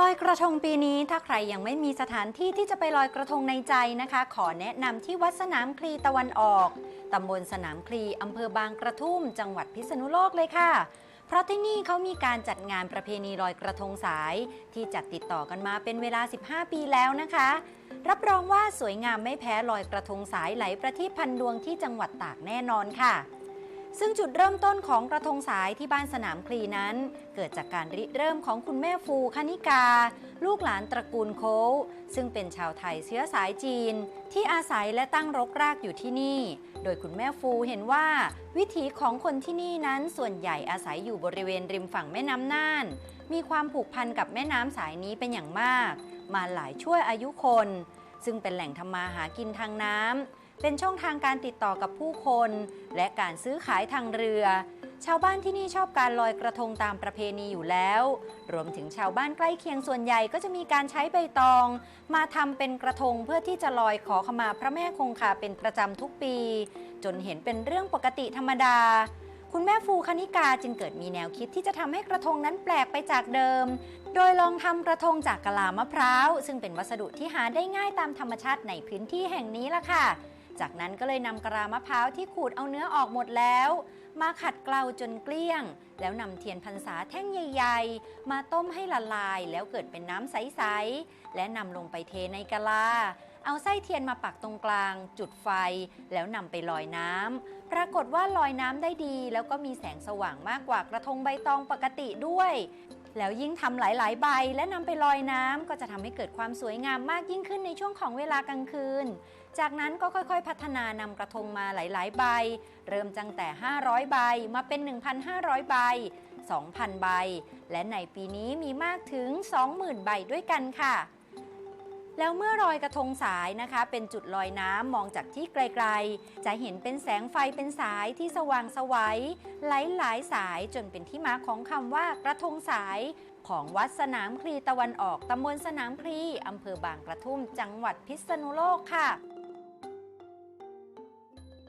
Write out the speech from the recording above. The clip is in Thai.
ลอยกระทงปีนี้ถ้าใครยังไม่มีสถานที่ที่จะไปลอยกระทงในใจนะคะ ขอแนะนำที่วัดสนามคลีตะวันออกตำบลสนามคลีอำเภอบางกระทุ่ม จังหวัดพิษณุโลกเลยค่ะ เพราะที่นี่เขามีการจัดงานประเพณีลอยกระทงสาย ที่จัดติดต่อกันมาเป็นเวลา 15 ปีแล้วนะคะ รับรองว่าสวยงามไม่แพ้ลอยกระทงสายไหลประทีปพันดวงที่จังหวัดตากแน่นอนค่ะ ซึ่งจุดเริ่มต้นของกระทงสายที่บ้านสนามคลีนั้น เกิดจากการริเริ่มของคุณแม่ฟูคณิกา ลูกหลานตระกูลโค้วซึ่งเป็นชาวไทยเชื้อสายจีน ที่อาศัยและตั้งรกรากอยู่ที่นี่ โดยคุณแม่ฟูเห็นว่า วิถีของคนที่นี่นั้นส่วนใหญ่อาศัยอยู่บริเวณริมฝั่งแม่น้ำน่าน มีความผูกพันกับแม่น้ำสายนี้เป็นอย่างมาก มาหลายชั่วอายุคน ซึ่งเป็นแหล่งทำมาหากินทางน้ำ เป็นช่องทางการติดต่อกับผู้คน และการซื้อขายทางเรือ ชาวบ้านที่นี่ชอบการลอยกระทงตามประเพณีอยู่แล้ว รวมถึงชาวบ้านใกล้เคียงส่วนใหญ่ก็จะมีการใช้ใบตอง มาทำเป็นกระทงเพื่อที่จะลอยขอขมาพระแม่คงคาเป็นประจำทุกปี จนเห็นเป็นเรื่องปกติธรรมดาคุณแม่ฟูคณิกาจึงเกิดมีแนวคิดที่จะทำให้กระทงนั้นแปลกไปจากเดิม โดยลองทำกระทงจากกะลามะพร้าว ซึ่งเป็นวัสดุที่หาได้ง่ายตามธรรมชาติในพื้นที่แห่งนี้ล่ะค่ะ จากนั้นก็เลยนำกะามะพร้าวที่ขูดเอาเนื้อออกหมดแล้ว มาขัดเกลาจนเกลี้ยง แล้วนำเทียนพรรษาแท่งใหญ่ ๆ มาต้มให้ละลายแล้วเกิดเป็นน้ำใส ๆ และนำลงไปเทในกะลา เอาไส้เทียนมาปักตรงกลาง จุดไฟ แล้วนำไปลอยน้ำปรากฏว่าลอยน้ำได้ดี แล้วก็มีแสงสว่างมากกว่ากระทงใบตองปกติด้วย แล้วยิ่งทำหลาย ๆ ใบ และนำไปลอยน้ำก็จะทำให้เกิดความสวยงามมากยิ่งขึ้นในช่วงของเวลากลางคืน จากนั้นก็ค่อย ๆ พัฒนานำกระทงมาหลาย ๆ ใบ เริ่มตั้งแต่ 500 ใบมาเป็น 1,500 ใบ 2,000 ใบ และในปีนี้มีมากถึง 20,000 ใบด้วยกันค่ะ แล้วเมื่อลอยกระทงสายนะคะ เป็นจุดลอยน้ำมองจากที่ไกลๆ จะเห็นเป็นแสงไฟเป็นสายที่สว่างสวัยหลายๆสายจนเป็นที่มาของคำว่ากระทงสายของวัดสนามคลีตะวันออกตำบลสนามคลีอำเภอบางกระทุ่ม จังหวัดพิษณุโลกค่ะ